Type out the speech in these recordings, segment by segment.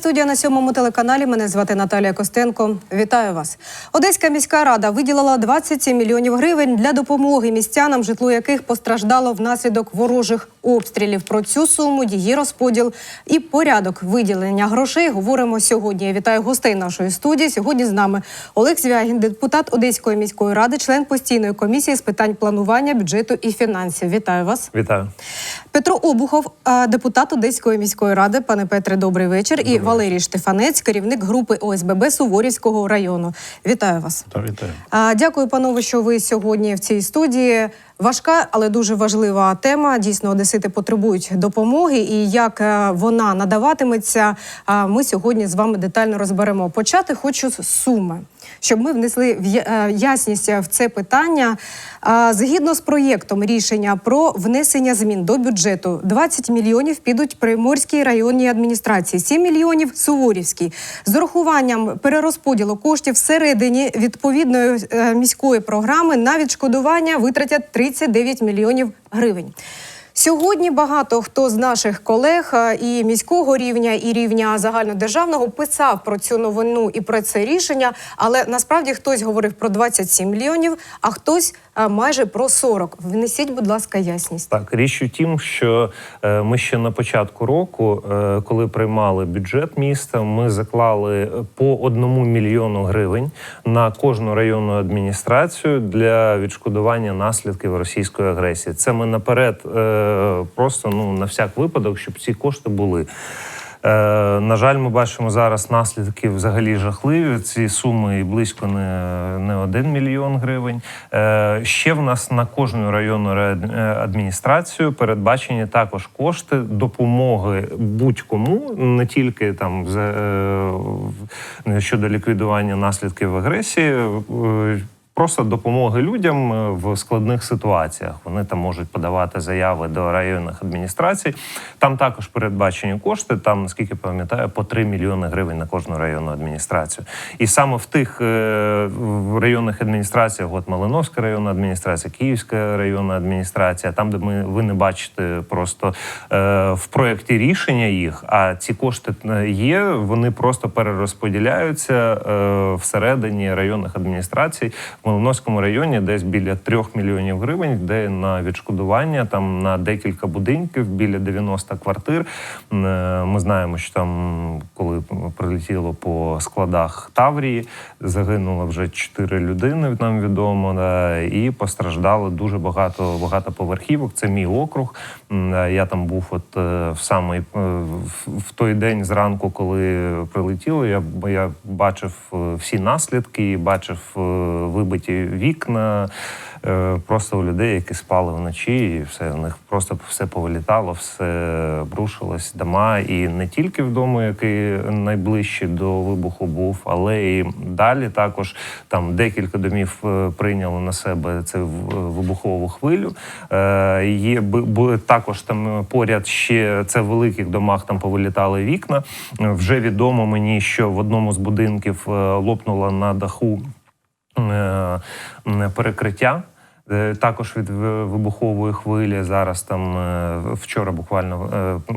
Студія на сьомому телеканалі. Мене звати Наталія Костенко. Вітаю вас. Одеська міська рада виділила 27 мільйонів гривень для допомоги містянам, житло яких постраждало внаслідок ворожих обстрілів. Про цю суму, її розподіл і порядок виділення грошей говоримо сьогодні. Я вітаю гостей нашої студії. Сьогодні з нами Олег Звягін, депутат Одеської міської ради, член постійної комісії з питань планування бюджету і фінансів. Вітаю вас. Вітаю. Петро Обухов, е, депутат Одеської міської ради. Пане Петре, добрий вечір. І Валерій Штефанець, керівник групи ОСББ Суворівського району. Вітаю вас. Та вітаю. Дякую, панове, що ви сьогодні в цій студії. Важка, але дуже важлива тема. Дійсно, одесити потребують допомоги, і як е, вона надаватиметься, ми сьогодні з вами детально розберемо. Почати хочу з суми, щоб ми внесли е, ясність в це питання. Згідно з проєктом рішення про внесення змін до бюджету, 20 мільйонів підуть Приморській районній адміністрації, 7 мільйонів Суворівській. З урахуванням перерозподілу коштів всередині відповідної е, міської програми на відшкодування витратять 39 мільйонів гривень. Сьогодні багато хто з наших колег е, і міського рівня, і рівня загальнодержавного писав про цю новину і про це рішення. Але насправді хтось говорив про 27 мільйонів, а хтось майже про 40. Внесіть, будь ласка, ясність. Так, річ у тім, що е, ми ще на початку року, е, коли приймали бюджет міста, ми заклали по одному мільйону гривень на кожну районну адміністрацію для відшкодування наслідків російської агресії. Це ми наперед е, просто ну на всяк випадок, щоб ці кошти були. Е, на жаль, ми бачимо зараз наслідки взагалі жахливі. Ці суми близько не, не один мільйон гривень. Е, ще в нас на кожну районну е, адміністрацію передбачені також кошти допомоги будь-кому, не тільки там щодо ліквідування наслідків агресії. Просто допомоги людям е, в складних ситуаціях. Вони там можуть подавати заяви до районних адміністрацій. Там також передбачені кошти. Там, наскільки пам'ятаю, по 3 мільйони гривень на кожну районну адміністрацію. І саме в тих е, районних адміністраціях, от Малиновська районна адміністрація, Київська районна адміністрація, там, де ми ви не бачите просто е, в проєкті рішення їх, а ці кошти є, вони просто перерозподіляються всередині районних адміністрацій. В Малиновському районі десь біля трьох мільйонів гривень, де на відшкодування там на декілька будинків, біля 90 квартир. Е, Ми знаємо, що там, коли прилетіло по складах Таврії, загинуло вже чотири людини. Нам відомо, і постраждало дуже багато багатоповерхівок. Це мій округ. Е, Я там був от е, в самий е, в- той день зранку, коли прилетіло. Я я бачив всі наслідки, бачив вибиті вікна. Е, Просто у людей, які спали вночі, і все у них просто все повилітало, все брушилось, дома, і не тільки в дому, який найближче до вибуху був, але і далі також там декілька домів е, прийняли на себе це в- вибухову хвилю. Е, Є також там поряд ще це в великих домах там повилітали вікна. Е, Вже відомо мені, що в одному з будинків е, лопнуло на даху е, перекриття. Е, Також від вибухової хвилі зараз там е, вчора буквально е,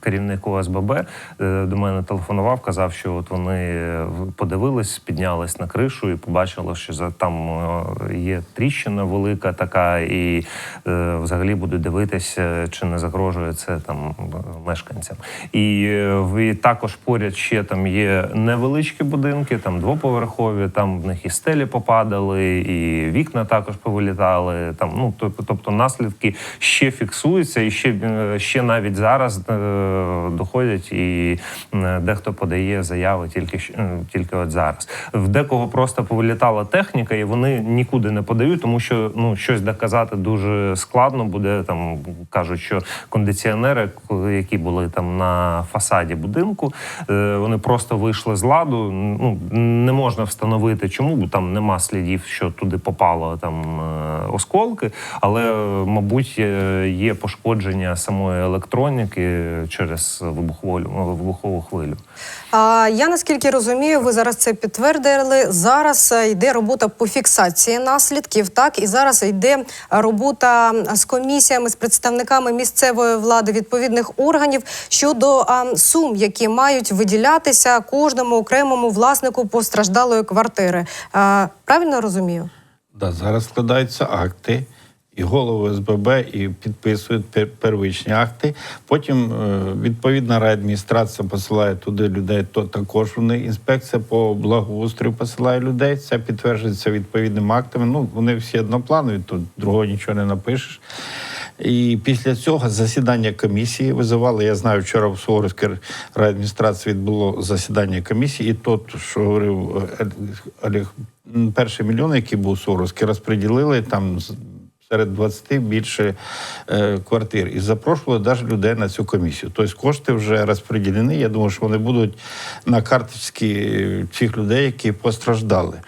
керівник ОСББ до мене телефонував, казав, що от вони подивились, піднялись на кришу і побачили, що за там є тріщина велика така, і взагалі будуть дивитися, чи не загрожує це там мешканцям. І, і також поряд ще там є невеличкі будинки, там двоповерхові, там в них і стелі попадали, і вікна також повилітали. Там, ну тобто, наслідки ще фіксуються, і ще, е, ще навіть зараз е, доходять, і дехто подає заяви тільки тільки от зараз. В декого просто повилітала техніка, і вони нікуди не подають, тому що ну щось доказати дуже складно буде. Там кажуть, що кондиціонери, які були там на фасаді будинку, е, вони просто вийшли з ладу. Ну не можна встановити, чому бо там нема слідів, що туди попало там осколки, але, е, мабуть, е, є пошкодження самої електроніки через вибухову, вибухову хвилю. А я наскільки розумію, ви зараз це підтвердили. Зараз е, йде робота по фіксації наслідків, так і зараз йде робота з комісіями, з представниками місцевої влади відповідних органів щодо а, сум, які мають виділятися кожному окремому власнику постраждалої квартири. А, правильно розумію? Да, зараз складаються акти, і голови СББ і підписують пер- первичні акти. Потім е, відповідна райадміністрація посилає туди людей, то також вони інспекція по благоустрою посилає людей. Це підтверджується відповідними актами. Ну вони всі однопланові, тут другого нічого не напишеш. І після цього засідання комісії визивали. Я знаю, вчора в Суворовській райадміністрації відбуло засідання комісії, і тот, що говорив е, Олег, перший мільйон, який був у Суворовській, розподілили там серед 20 більше е, квартир і запрошували навіть людей на цю комісію. Тобто кошти вже розподілені. Я думаю, що вони будуть на карточці е, цих людей, які постраждали.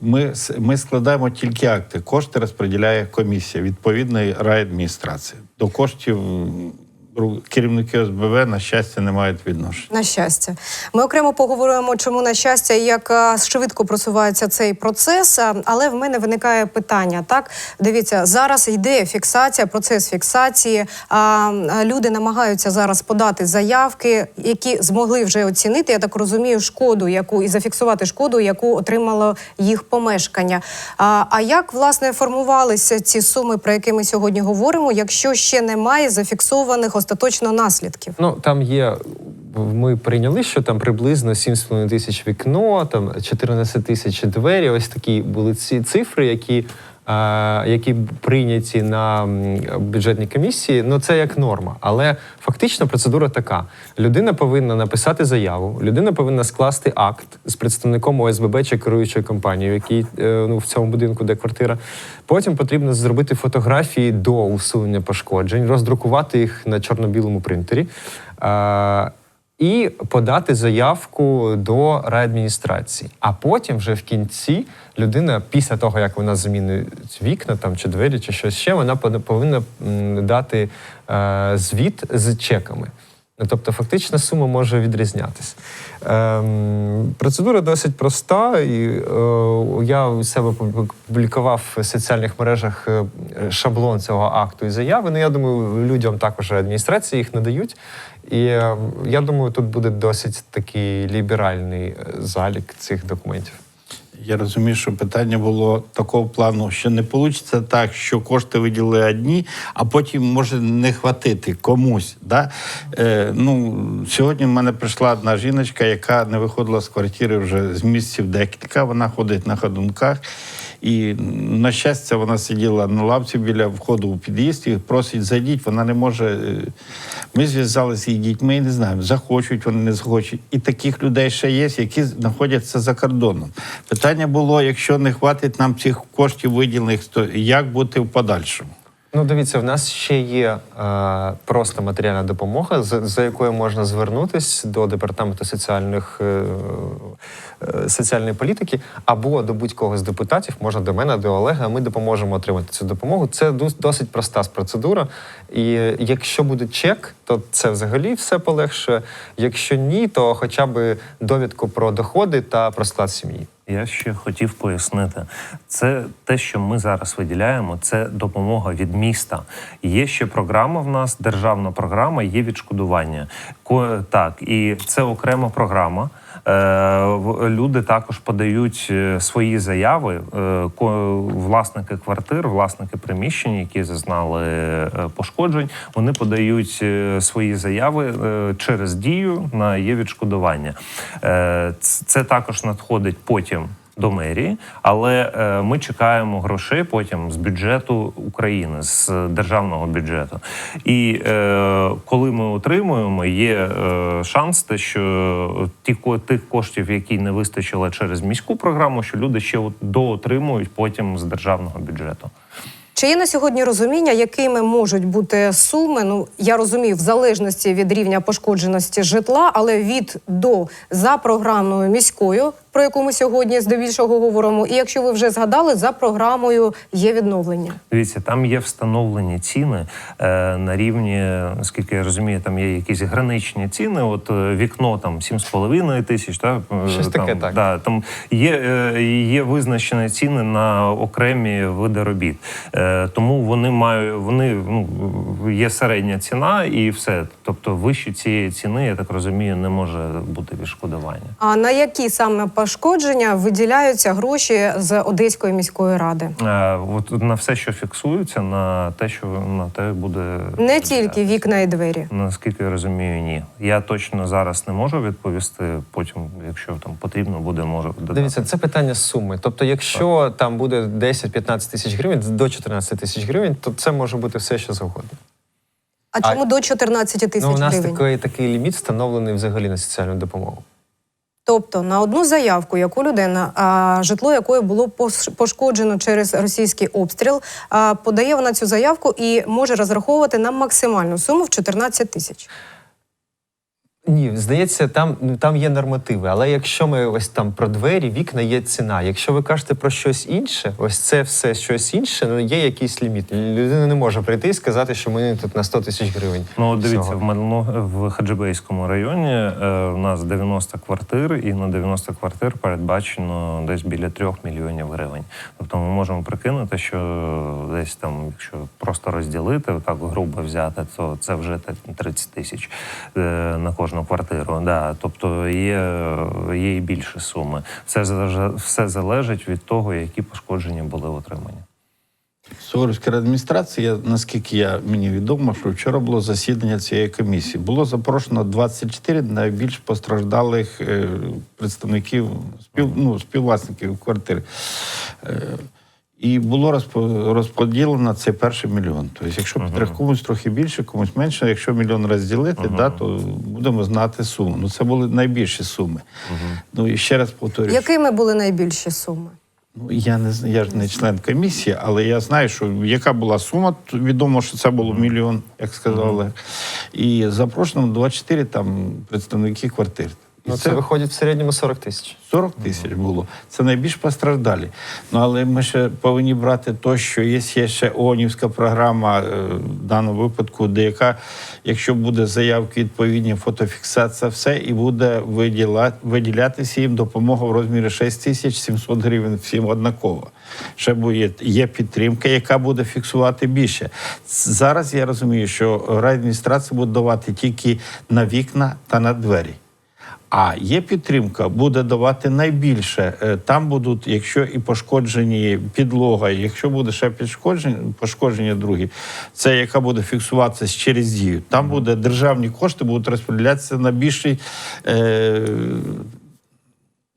Ми, ми складаємо тільки акти. Кошти розподіляє комісія відповідної райадміністрації. До коштів керівники ОСБВ, на щастя, не мають відношення. На щастя, ми окремо поговоримо, чому на щастя як швидко просувається цей процес. Але в мене виникає питання. Так, дивіться, зараз йде фіксація, процес фіксації. А, люди намагаються зараз подати заявки, які змогли вже оцінити. Я так розумію, шкоду, яку і зафіксувати шкоду, яку отримало їх помешкання. А, а як власне формувалися ці суми, про які ми сьогодні говоримо, якщо ще немає зафіксованих остаточно наслідків? Ну там є. Ми прийняли, що там приблизно 7,5 тисяч вікно, там 14 тисяч двері. Ось такі були ці цифри, які, які прийняті на бюджетній комісії. Ну це як норма. Але фактично процедура така: людина повинна написати заяву, людина повинна скласти акт з представником ОСББ чи керуючої компанії, який е, ну в цьому будинку, де квартира. Потім потрібно зробити фотографії до усунення пошкоджень, роздрукувати їх на чорно-білому принтері. І подати заявку до райадміністрації. А потім, вже в кінці, людина, після того як вона змінить вікна там чи двері, чи щось ще, вона пов- повинна дати е, звіт з чеками. Тобто, фактично сума може відрізнятися. Ем, процедура досить проста, і е, я у себе публікував в соціальних мережах е, шаблон цього акту і заяви. Ну, я думаю, людям також адміністрації їх надають. І е, я думаю, тут буде досить такий ліберальний е, залік цих документів. Я розумію, що питання було такого плану, що не вийде так, що кошти виділили одні, а потім може не хватити комусь. Да? Е, ну, сьогодні в мене прийшла одна жіночка, яка не виходила з квартири вже з місяців декілька. Вона ходить на ходунках. І, на щастя, вона сиділа на лавці біля входу у під'їзд і просить зайдіть, вона не може. е, Ми зв'язалися з її дітьми, і не знаємо, захочуть вони, не захочуть. І таких людей ще є, які знаходяться за кордоном. Питання було: якщо не хватить нам цих коштів виділених, то як бути в подальшому? Ну, дивіться, в нас ще є е, просто матеріальна допомога, за, за якою можна звернутися до департаменту соціальних е, е, соціальної політики або до будь-кого з депутатів, можна до мене, до Олега. Ми допоможемо отримати цю допомогу. Це дос- досить проста процедура. І якщо буде чек, то це взагалі все полегше. Якщо ні, то хоча б довідку про доходи та про склад сім'ї. Я ще хотів пояснити, це те, що ми зараз виділяємо, це допомога від міста. Є ще програма в нас, державна програма, є відшкодування. Ко- Так, і це окрема програма. Е, Люди також подають е, свої заяви. е, Власники квартир, власники приміщень, які зазнали пошкоджень, вони подають свої заяви через дію на є відшкодування. Це також надходить потім. До мерії, але е, ми чекаємо грошей потім з бюджету України, з державного бюджету. І е, коли ми отримуємо, є е, шанс, те, що ті тих коштів, які не вистачило через міську програму, що люди ще от доотримують потім з державного бюджету. Чи є на сьогодні розуміння, якими можуть бути суми? Ну я розумію, в залежності від рівня пошкодженості житла, але від до за програмою міською про яку ми сьогодні здебільшого говоримо. І якщо ви вже згадали, за програмою є відновлення. Дивіться, там є встановлені ціни е, на рівні, наскільки я розумію, там є якісь граничні ціни. От е, вікно там 7,5 тисяч. Та, е, Щось там, таке, так. Да, там є, е, є визначені ціни на окремі види робіт. Е, тому вони мають, вони ну, є середня ціна і все. Тобто вище цієї ціни, я так розумію, не може бути відшкодування. А на які саме пошкодження виділяються гроші з Одеської міської ради? Е, от на все, що фіксується, на те, що на те буде Не тільки вікна і двері. Наскільки я розумію, ні. Я точно зараз не можу відповісти. Потім, якщо там потрібно буде, можу додати. Дивіться, це питання суми. Тобто, якщо там буде 10-15 тисяч гривень до 14 тисяч гривень, то це може бути все, що завгодно. А А- чому до 14 тисяч ну, у нас гривень? такий, такий ліміт встановлений взагалі на соціальну допомогу. Тобто на одну заявку, яку людина, а, житло якої було пошкоджено через російський обстріл, а, подає вона цю заявку і може розраховувати на максимальну суму в 14 тисяч. Ні, здається, там, ну, там є нормативи. Але якщо ми ось там про двері, вікна є ціна. Якщо ви кажете про щось інше, ось це все щось інше, ну є якийсь ліміт. Людина не може прийти і сказати, що мені тут на 100 тисяч гривень. Ну, дивіться, в Мельно в Хаджибейському районі е, у нас 90 квартир, і на 90 квартир передбачено десь біля 3 мільйонів гривень. Тобто ми можемо прикинути, що десь там, якщо просто розділити, так грубо взяти, то це вже те- 30 тисяч е, на кожну квартиру. Да. Тобто є, є і більше суми. Все, все залежить від того, які пошкодження були отримані. Суворівської адміністрації, я, наскільки я, мені відомо, що вчора було засідання цієї комісії. Було запрошено 24 найбільш постраждалих е, представників, спів, ну, співвласників квартир. І було розпо- розподілено цей перший мільйон. Тобто, якщо uh комусь трохи більше, комусь менше, якщо мільйон розділити, да, то будемо знати суму. Ну, це були найбільші суми. Ну і ще раз повторюю. Якими були найбільші суми? Ну, я не знаю, я ж не член комісії, але я знаю, що яка була сума. то Відомо, що це було мільйон, як сказав Олег. І запрошено 24 там представники квартир. І Ну, це виходить в середньому 40 тисяч. 40 тисяч було. Це найбільш постраждалі. Ну але ми ще повинні брати то, що є, ще ООНівська програма е, в даному випадку, де яка, якщо буде заявки відповідні, фотофіксація, все, і буде виділа, виділятися їм допомога в розмірі 6 тисяч 700 гривень всім однаково. Ще буде, є підтримка, яка буде фіксувати більше. Зараз я розумію, що райадміністрація буде давати тільки на вікна та на двері. А є підтримка, буде давати найбільше. Е, Там будуть, якщо і пошкоджені підлога, якщо буде ще пошкодження, пошкодження другі, це яка буде фіксуватися через дію. Там буде державні кошти будуть розподілятися на більший. Е,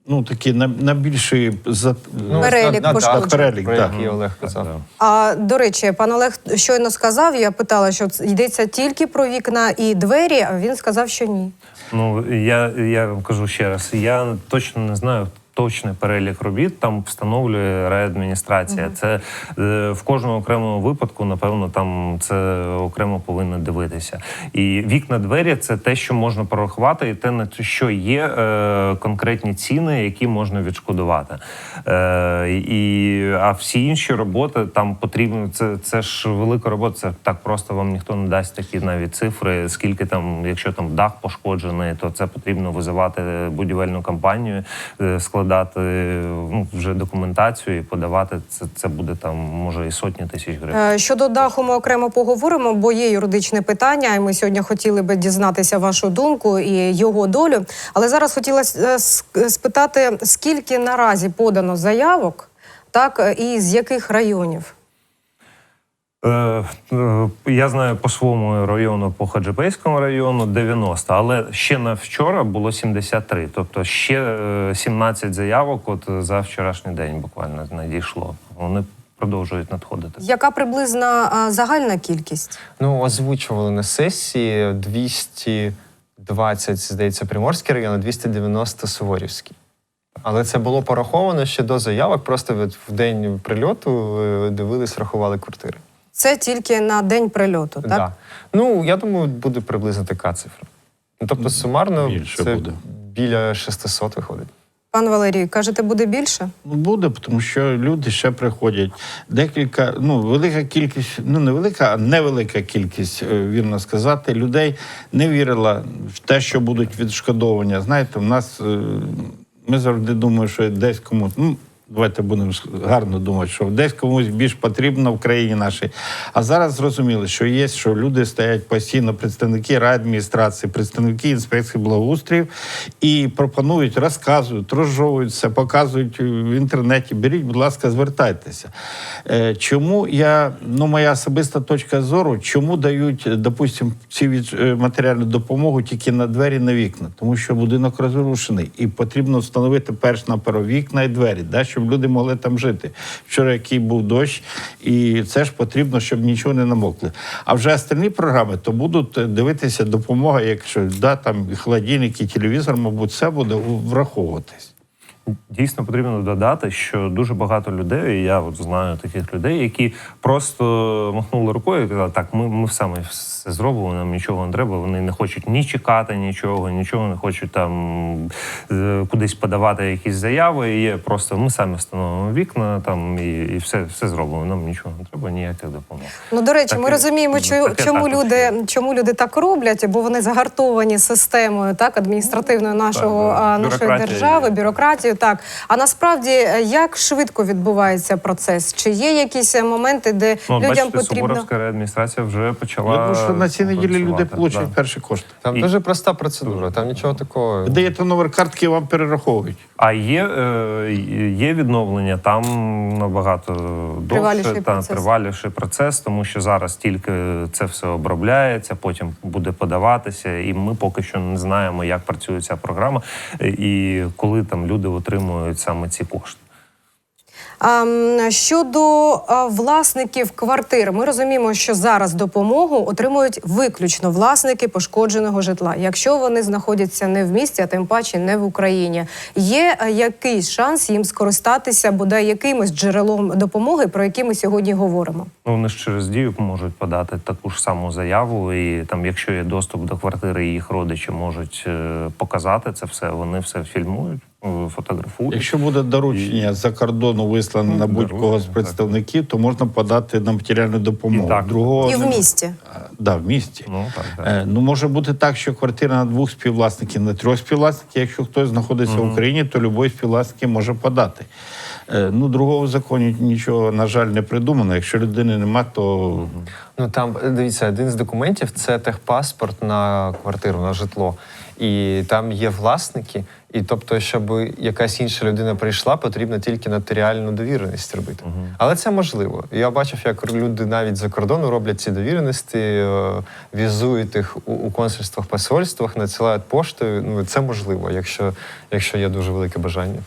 Ну, такі на, на більший за Ну, Перелік на- на- пошкоджень. Перелік, про так. який Олег казав. А до речі, пан Олег щойно сказав, я питала, що це йдеться тільки про вікна і двері, а він сказав, що ні. Ну я, я вам кажу ще раз, я точно не знаю. Точний перелік робіт там встановлює райадміністрація. Це е, в кожному окремому випадку, напевно, там це окремо повинно дивитися. І вікна двері це те, що можна порахувати, і те, на що є е, конкретні ціни, які можна відшкодувати. Е, і, а всі інші роботи там потрібно. Це, це ж велика робота. Це так просто вам ніхто не дасть такі навіть цифри. Скільки там, якщо там дах пошкоджений, то це потрібно визивати будівельну компанію, е, складати ну, вже документацію і подавати. Це, це буде там може і сотні тисяч гривень. Е, Щодо даху, ми окремо поговоримо, бо є юридичне питання, і ми сьогодні хотіли би дізнатися вашу думку і його долю. Але зараз хотіла е, спитати, скільки наразі подано заявок, так е, і з яких районів? Е, е, Я знаю по своєму району, по Хаджипейському району 90, але ще на вчора було 73. Тобто ще е, 17 заявок от за вчорашній день буквально надійшло. Вони продовжують надходити. Яка приблизна а, загальна кількість? Ну, озвучували на сесії 220, здається, Приморський район, а 290 Суворівський. Але це було пораховано ще до заявок, просто від- в день прильоту е, дивились, рахували квартири. Це тільки на день прильоту, так? Да. Ну, я думаю, буде приблизно така цифра. Ну, Тобто, сумарно Більше це буде. біля 600 виходить. Пан Валерій, кажете, буде більше? Ну, буде, тому що люди ще приходять. Декілька, ну, велика кількість, ну не велика, а невелика кількість, е, вірно сказати, людей не вірила в те, що будуть відшкодовування. Знаєте, в нас е, ми завжди думаємо, що десь комусь. Ну, Давайте будемо гарно думати, що десь комусь більш потрібно в країні нашій. А зараз зрозуміли, що є, що люди стоять постійно, представники райадміністрації, представники інспекції благоустрів і пропонують, розказують, розжовують все, показують в інтернеті. Беріть, будь ласка, звертайтеся. Е, Чому я, ну моя особиста точка зору, чому дають, допустимо, ці е, матеріальну допомогу тільки на двері, на вікна? Тому що будинок розрушений, і потрібно встановити перш на перо вікна і двері, да, щоб люди могли там жити. Вчора який був дощ, і це ж потрібно, щоб нічого не намокли. А вже остальні програми то будуть е, дивитися допомога, якщо да, там холодильники, телевізор, мабуть, все буде враховуватись. Дійсно потрібно додати, що дуже багато людей, і я от знаю таких людей, які просто махнули рукою і казали, так, ми, ми саме все зробимо, нам нічого не треба. Вони не хочуть ні чекати нічого, нічого не хочуть там е, кудись подавати якісь заяви. І є просто ми самі встановимо вікна там і, і все, все зробимо. Нам нічого не треба, ніяких допомог. Ну, до речі, Так ми і- розуміємо, ну, чо- чому також люди, чому люди так роблять, бо вони загартовані системою так, адміністративною нашого, так, нашої держави, є. Бюрократією. Так. А насправді, е, як швидко відбувається процес? Чи є якісь е, моменти, де Ну, людям бачите, потрібно. Суворовська реадміністрація вже почала. Я думаю, що на цій неділі люди получать да. перші кошти. Там І- дуже проста процедура, там нічого такого. Даєте номер картки, вам перераховують. А є, е, є відновлення, там набагато Триваліший довше та процес. триваліший процес, тому що зараз тільки це все обробляється, потім буде подаватися, і ми поки що не знаємо, як працює ця програма і коли там люди отримують саме ці кошти. Щодо власників квартир, ми розуміємо, що зараз допомогу отримують виключно власники пошкодженого житла, якщо вони знаходяться не в місті, а тим паче не в Україні. Є якийсь шанс їм скористатися бодай якимось джерелом допомоги, про які ми сьогодні говоримо. Ну, вони ж через дію можуть подати таку ж саму заяву, і там, якщо є доступ до квартири, їх родичі можуть е, показати це все. Вони все фільмують, е, фотографують. Якщо буде доручення за кордону вислане на будь-кого з так. представників, то можна подати на матеріальну допомогу. І так. Другого І в місті. А, Да, в місті. Ну так, так. Е, Ну, може бути так, що квартира на двох співвласників, на трьох співвласників. Якщо хтось знаходиться в Україні, то любой співвласник може подати. Е, Ну, другого в законі нічого, на жаль, не придумано. Якщо людини нема, то Ну там дивіться, один з документів це техпаспорт на квартиру, на житло. І там є власники. І тобто, щоб якась інша людина прийшла, потрібно тільки нотаріальну довіреність робити. Але це можливо. Я бачив, як люди навіть за кордону роблять ці довіреності, е, візують їх у, у консульствах, посольствах, надсилають поштою. Ну це можливо, якщо, якщо є дуже велике бажання.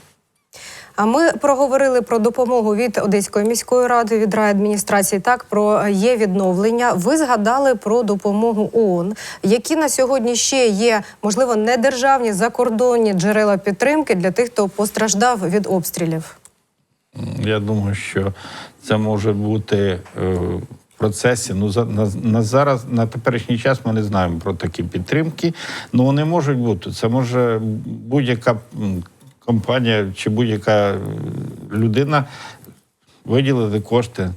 А ми проговорили про допомогу від Одеської міської ради, від райадміністрації. Так про е, є відновлення. Ви згадали про допомогу ООН. Які на сьогодні ще є можливо недержавні закордонні джерела підтримки для тих, хто постраждав від обстрілів? Я думаю, що це може бути е, в процесі. Ну за на, на зараз на теперішній час ми не знаємо про такі підтримки. Ну вони можуть бути. Це може будь-яка компанія чи будь-яка людина виділити кошти.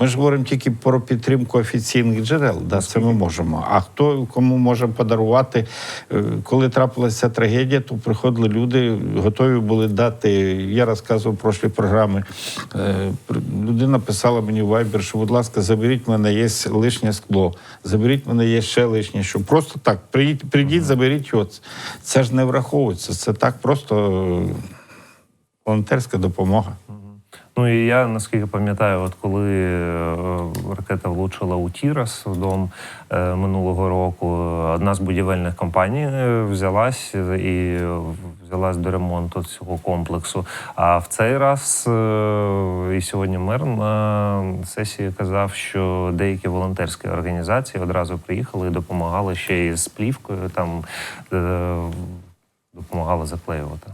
Ми ж говоримо тільки про підтримку офіційних джерел, да, це ми можемо. А хто кому може подарувати? Е, Коли трапилася трагедія, то приходили люди, готові були дати. Я розказував в прошлій програмі. е, Людина писала мені в Viber, що, будь ласка, заберіть мене є лишнє скло, заберіть мене є ще лишнє. Що просто так, прийдіть, прийдіть заберіть його. Це ж не враховується. Це так просто е, волонтерська допомога. Ну і я наскільки пам'ятаю, от коли е, ракета влучила у Тірас в дом е, минулого року, одна з будівельних компаній е, взялась і взялась до ремонту цього комплексу. А в цей раз і сьогодні мер на сесії казав, що деякі волонтерські організації одразу приїхали і допомагали ще й з плівкою, там допомагали заклеювати.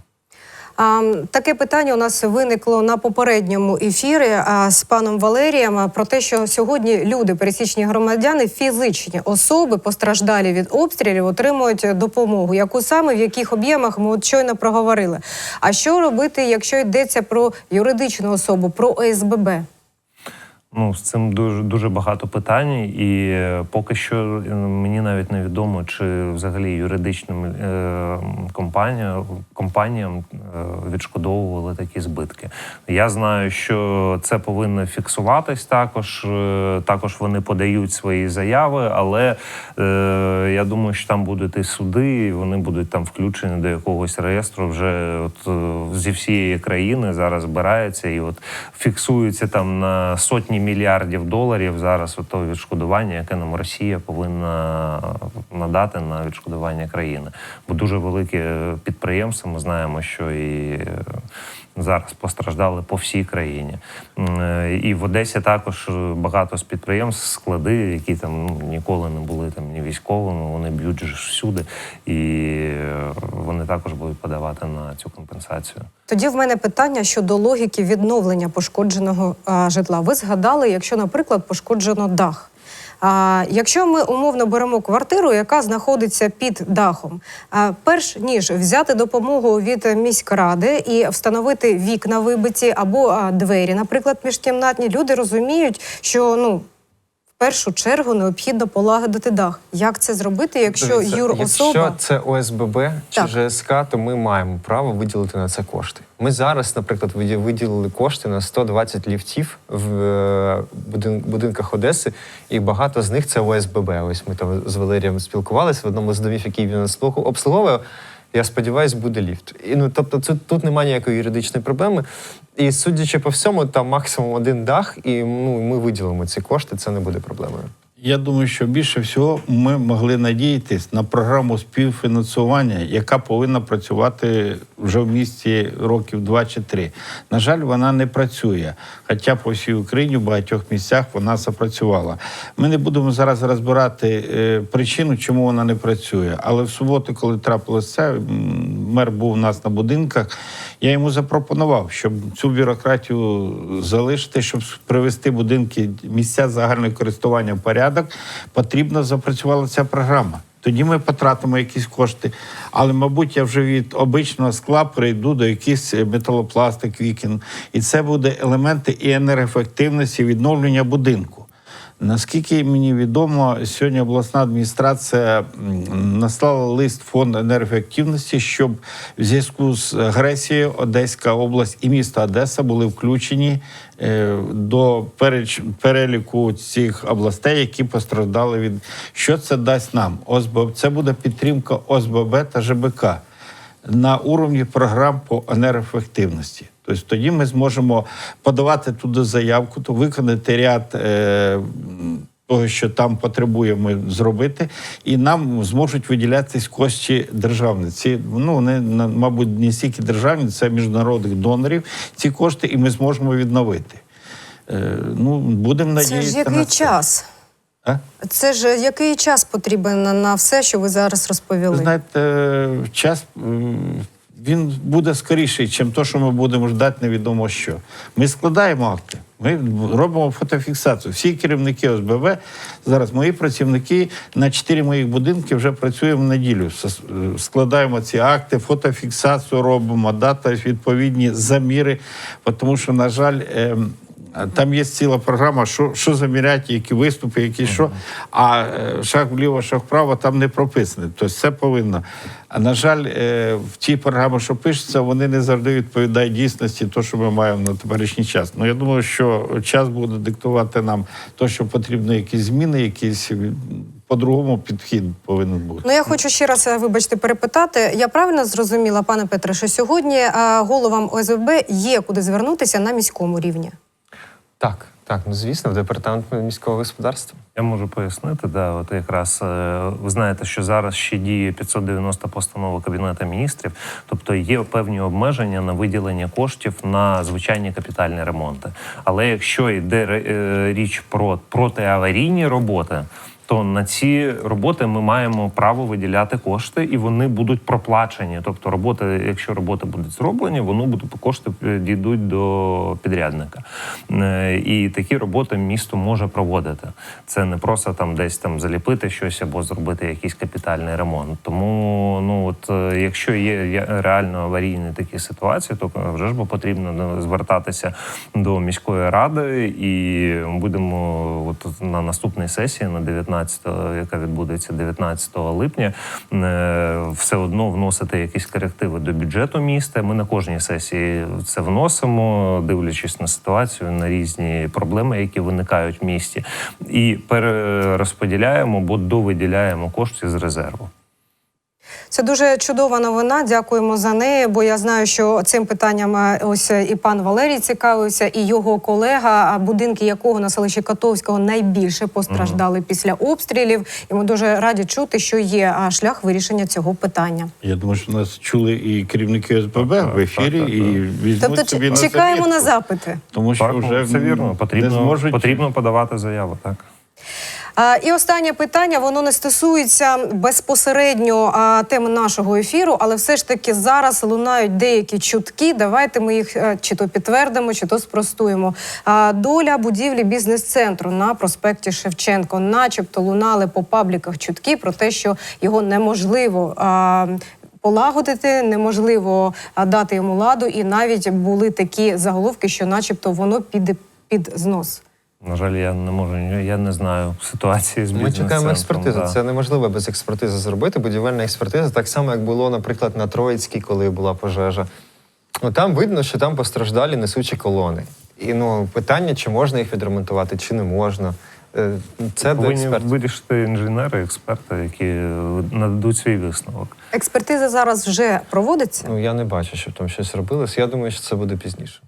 Таке питання у нас виникло на попередньому ефірі з паном Валерієм про те, що сьогодні люди, пересічні громадяни, фізичні особи, постраждалі від обстрілів, отримують допомогу. Яку саме в яких об'ємах ми от щойно проговорили. А що робити, якщо йдеться про юридичну особу, про ОСББ? Ну, з цим дуже дуже багато питань, і е, поки що е, мені навіть невідомо, чи взагалі юридичним е, компаніям, компаніям е, відшкодовували такі збитки. Я знаю, що це повинно фіксуватись також. е, Також вони подають свої заяви, але е, я думаю, що там будуть і суди, і вони будуть там включені до якогось реєстру. Вже от е, зі всієї країни зараз збираються і от фіксуються там на сотні мільярдів доларів зараз то відшкодування, яке нам Росія повинна надати на відшкодування країни. Бо дуже великі е, підприємства. Ми знаємо, що і е, зараз постраждали по всій країні. Е, І в Одесі також е, багато з підприємств, склади, які там ну, ніколи не були там ні військовими, вони б'ють ж всюди, і е, вони також будуть подавати на цю компенсацію. Тоді в мене питання щодо логіки відновлення пошкодженого житла. Ви згадали, якщо, наприклад, пошкоджено дах. А, якщо ми умовно беремо квартиру, яка знаходиться під дахом, а, перш ніж взяти допомогу від міськради і встановити вікна вибиті або а, двері, наприклад, міжкімнатні, люди розуміють, що ну. Першу чергу необхідно полагодити дах. Як це зробити, якщо Дивіться, юрособа Якщо це ОСББ чи Так. ЖСК, то ми маємо право виділити на це кошти. Ми зараз, наприклад, виділили кошти на 120 ліфтів в е, будинках Одеси, і багато з них це ОСББ. Ось ми там з Валерієм спілкувалися в одному з домів, який він обслуговує. Я сподіваюся, буде ліфт. І ну тобто, це тут немає ніякої юридичної проблеми. І судячи по всьому, там максимум один дах, і ну ми виділимо ці кошти. Це не буде проблемою. Я думаю, що більше всього ми могли надіятись на програму співфінансування, яка повинна працювати вже в місті років два чи три. На жаль, вона не працює. Хоча по всій Україні в багатьох місцях вона запрацювала. Ми не будемо зараз розбирати е, причину, чому вона не працює. Але в суботу, коли трапилося мер був у нас на будинках. Я йому запропонував, щоб цю бюрократію залишити, щоб привести будинки місця загального користування в порядок, потрібно запрацювала ця програма. Тоді ми потратимо якісь кошти. Але, мабуть, я вже від обичного скла перейду до якихось металопластик, вікін. І це буде елементи і енергоефективності, відновлення будинку. Наскільки мені відомо, сьогодні обласна адміністрація наслала лист фонду енергоефективності, щоб в зв'язку з агресією Одеська область і місто Одеса були включені е, до переліку цих областей, які постраждали від що це дасть нам? ОСББ це буде підтримка ОСББ та ЖБК на уровні програм по енергоефективності. Тобто тоді ми зможемо подавати туди заявку, то виконати ряд е, того, що там потребуємо зробити, і нам зможуть виділятись кошти державні. Ці ну вони мабуть не стільки державні, це міжнародних донорів. Ці кошти, і ми зможемо відновити. Е, ну будемо це ж який на це. час? А? Це ж який час потрібен на, все, що ви зараз розповіли? Знаєте, час м, він буде скоріший, ніж то, що ми будемо ждати, невідомо що. Ми складаємо акти, ми робимо фотофіксацію. Всі керівники ОСББ, зараз мої працівники на чотири моїх будинки вже працюємо в неділю. Складаємо ці акти, фотофіксацію робимо, дата відповідні заміри. Тому що, на жаль, ем, там є ціла програма, що, що заміряти, які виступи, які що. А е, шаг вліво, шаг вправо там не прописано. Тобто це повинно. А на жаль, е, в ті програми, що пишуться, вони не завжди відповідають дійсності, то, що ми маємо на теперішній час. Ну я думаю, що час буде диктувати нам то, що потрібно якісь зміни, якісь по-другому підхід повинен бути. Ну я хочу ще раз, е, вибачте, перепитати. Я правильно зрозуміла, пане Петре, що сьогодні е, головам ОСББ є куди звернутися на міському рівні. Так, так, ну звісно, в департамент міського господарства. Я можу пояснити, да, от якраз е, ви знаєте, що зараз ще діє 590 постанова Кабінету міністрів, тобто є певні обмеження на виділення коштів на звичайні капітальні ремонти. Але якщо йде е, річ про протиаварійні роботи, то на ці роботи ми маємо право виділяти кошти, і вони будуть проплачені. Тобто, роботи, якщо роботи будуть зроблені, воно будуть кошти дійдуть до підрядника. Е, І такі роботи місто може проводити. Це не просто там десь там заліпити щось або зробити якийсь капітальний ремонт. Тому ну от е, якщо є реально аварійні такі ситуації, то е, вже ж бо потрібно звертатися до міської ради, і будемо от на наступній сесії, на 19, яка відбудеться 19 липня, е, все одно вносити якісь корективи до бюджету міста. Ми на кожній сесії це вносимо, дивлячись на ситуацію, на різні проблеми, які виникають в місті, і перерозподіляємо бо довиділяємо кошти з резерву. Це дуже чудова новина. Дякуємо за неї. Бо я знаю, що цим питанням е, ось е, і пан Валерій цікавився, і його колега, а будинки якого на селищі Котовського найбільше постраждали після обстрілів. І ми дуже раді чути, що є шлях вирішення цього питання. Я думаю, що нас чули і керівники ОСББ в ефірі, так, так. і візьмуть Тобто, собі на чекаємо на запити. Тому що Так, ну, вже це вірно. не Потрібно, зможуть потрібно подавати заяву. Так. І останнє питання воно не стосується безпосередньо теми нашого ефіру, але все ж таки зараз лунають деякі чутки. Давайте ми їх е, чи то підтвердимо, чи то спростуємо. Доля будівлі бізнес-центру на проспекті Шевченко, начебто, лунали по пабліках чутки про те, що його неможливо. Полагодити неможливо дати йому ладу, і навіть були такі заголовки, що, начебто, воно піде під знос. На жаль, я не можу я не знаю ситуації з Ми бізнес-центром. чекаємо експертизу. да. Це неможливо без експертизи зробити. Будівельна експертиза, так само, як було, наприклад, на Троїцькій, коли була пожежа. Ну там видно, що там постраждалі несучі колони. І ну питання, чи можна їх відремонтувати, чи не можна. Е, Це до Повинні вирішити інженери, експерти, які нададуть свій висновок. Експертиза зараз вже проводиться. Ну я не бачу, щоб там щось робилось. Я думаю, що це буде пізніше.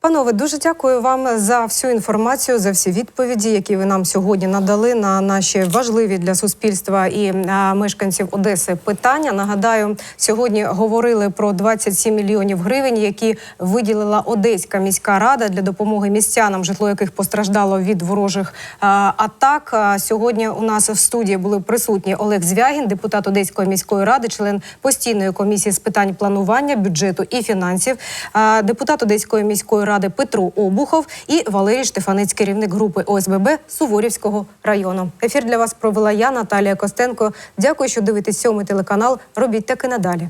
Панове, дуже дякую вам за всю інформацію, за всі відповіді, які ви нам сьогодні надали на наші важливі для суспільства і а, мешканців Одеси питання. Нагадаю, сьогодні говорили про 27 мільйонів гривень, які виділила Одеська міська рада для допомоги містянам, житло яких постраждало від ворожих а, атак. А, Сьогодні у нас в студії були присутні Олег Звягін, депутат Одеської міської ради, член постійної комісії з питань планування, бюджету і фінансів, депутат Одеської міської ради Петро Обухов і Валерій Штефанець, керівник групи ОСББ Суворівського району. Ефір для вас провела я, Наталія Костенко. Дякую, що дивитесь сьомий телеканал. Робіть так і надалі.